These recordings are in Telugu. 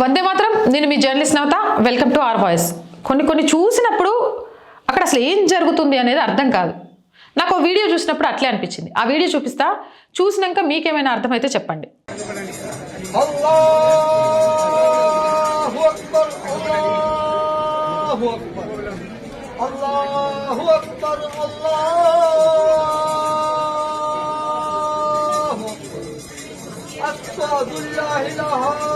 వందే మాత్రం. నేను మీ journalist Navatha. Welcome to R Voice కొన్ని కొన్ని చూసినప్పుడు అక్కడ అసలు ఏం జరుగుతుంది అనేది అర్థం కాదు. నాకు వీడియో చూసినప్పుడు అట్లే అనిపించింది. ఆ వీడియో చూపిస్తా. చూసినాక మీకేమైనా అర్థమైతే చెప్పండి. అల్లాహు అక్బర్ అల్లాహు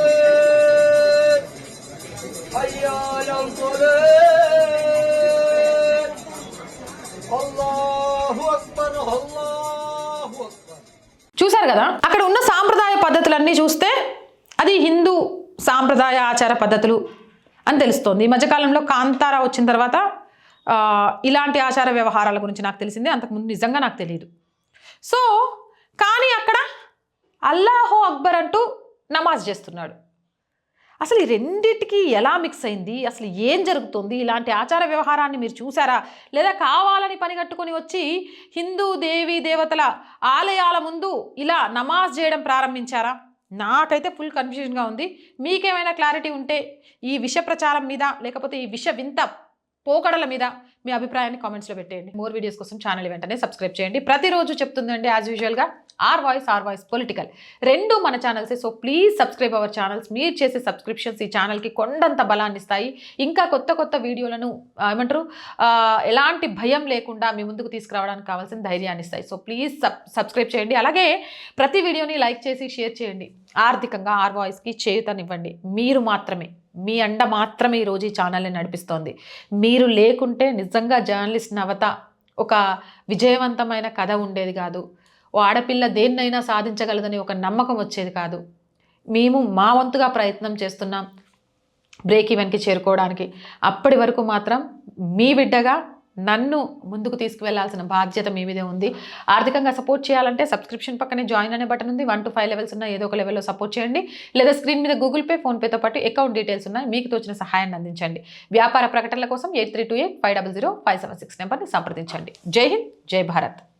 చూశారు కదా? అక్కడ ఉన్న సాంప్రదాయ పద్ధతులన్నీ చూస్తే అది హిందూ సాంప్రదాయ ఆచార పద్ధతులు అని తెలుస్తోంది. ఈ మధ్యకాలంలో కాంతారా వచ్చిన తర్వాత ఇలాంటి ఆచార వ్యవహారాల గురించి నాకు తెలిసింది. అంతకుముందు నిజంగా నాకు తెలియదు సో కానీ అక్కడ అల్లాహో అక్బర్ అంటూ నమాజ్ చేస్తున్నాడు. అసలు ఈ రెండింటికి ఎలా మిక్స్ అయింది? అసలు ఏం జరుగుతుంది? ఇలాంటి ఆచార వ్యవహారాన్ని మీరు చూసారా? లేదా కావాలని పనిగట్టుకొని వచ్చి హిందూ దేవీ దేవతల ఆలయాల ముందు ఇలా నమాజ్ చేయడం ప్రారంభించారా? నాకైతే ఫుల్ కన్ఫ్యూజన్గా ఉంది. మీకేమైనా క్లారిటీ ఉంటే ఈ విష ప్రచారం మీద లేకపోతే ఈ విష వింత పోకడల మీద మీ అభిప్రాయాన్ని కామెంట్స్లో పెట్టేయండి. మోర్ వీడియోస్ కోసం ఛానల్ వెంటనే సబ్స్క్రైబ్ చేయండి. ప్రతిరోజు చెప్తుందండి యాజ్ యూజువల్గా R Voice R Voice political. రెండు మన ఛానల్సే. So please subscribe our channels. మీరు చేసే సబ్స్క్రిప్షన్స్ ఈ ఛానల్కి కొండంత బలాన్ని ఇస్తాయి. ఇంకా కొత్త కొత్త వీడియోలను ఏమంటారు ఎలాంటి భయం లేకుండా మీ ముందుకు తీసుకురావడానికి కావాల్సిన ధైర్యాన్ని ఇస్తాయి. సో ప్లీజ్ సబ్ సబ్స్క్రైబ్ చేయండి. అలాగే ప్రతి వీడియోని లైక్ చేసి షేర్ చేయండి. ఆర్థికంగా ఆర్ వాయిస్కి చేయుతనివ్వండి. మీరు మాత్రమే. మీ అండ మాత్రమే ఈరోజు ఈ ఛానల్ని నడిపిస్తోంది. మీరు లేకుంటే నిజంగా జర్నలిస్ట్ నవత ఒక విజయవంతమైన కథ ఉండేది కాదు. ఓ ఆడపిల్ల దేన్నైనా సాధించగలదని ఒక నమ్మకం వచ్చేది కాదు. మేము మా వంతుగా ప్రయత్నం చేస్తున్నాం బ్రేక్ ఈవెన్కి చేరుకోవడానికి. అప్పటి వరకు మాత్రం మీ బిడ్డగా నన్ను ముందుకు తీసుకువెళ్ళాల్సిన బాధ్యత మీ మీదే ఉంది. ఆర్థికంగా సపోర్ట్ చేయాలంటే సబ్స్క్రిప్షన్ పక్కనే జాయిన్ అనే బటన్ ఉంది. వన్ టు ఫైవ్ లెవెల్స్ ఉన్న ఏదో ఒక లెవెల్లో సపోర్ట్ చేయండి. లేదా స్క్రీన్ మీద గూగుల్ పే ఫోన్పేతో పాటు అకౌంట్ డీటెయిల్స్ ఉన్నాయి మీకు తోచిన సహాయాన్ని అందించండి. వ్యాపార ప్రకటనల కోసం eight three two eight five double zero five seven six నెంబర్ని సంప్రదించండి. జై హింద్ జై భారత్.